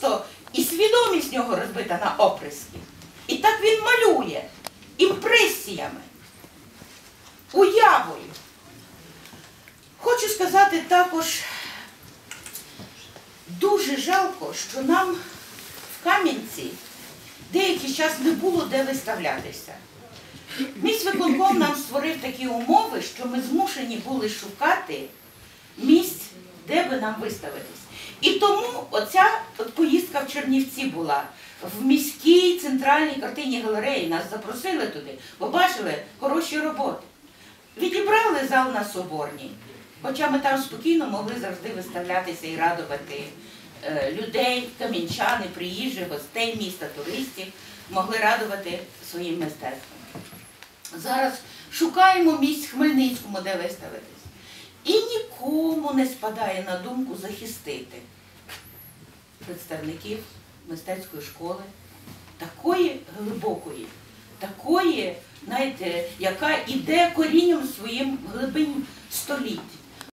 просто і свідомість нього розбита на оприски. І так він малює імпресіями, уявою. Хочу сказати також, дуже жалко, що нам в Кам'янці деякий час не було де виставлятися. Міськвиконком нам створив такі умови, що ми змушені були шукати місць, де би нам виставитись. І тому оця поїздка в Чернівці була в міській центральній картині галереї. Нас запросили туди, побачили хороші роботи. Відібрали зал на Соборній, хоча ми там спокійно могли завжди виставлятися і радувати е, людей, камінчани, приїжджих, гостей міста, туристів, могли радувати своїм мистецтвом. Зараз шукаємо місць Хмельницькому, де виставитись. І нікому не спадає на думку захистити представників мистецької школи, такої глибокої, такої, знаєте, яка іде корінням своїм глибинь століть.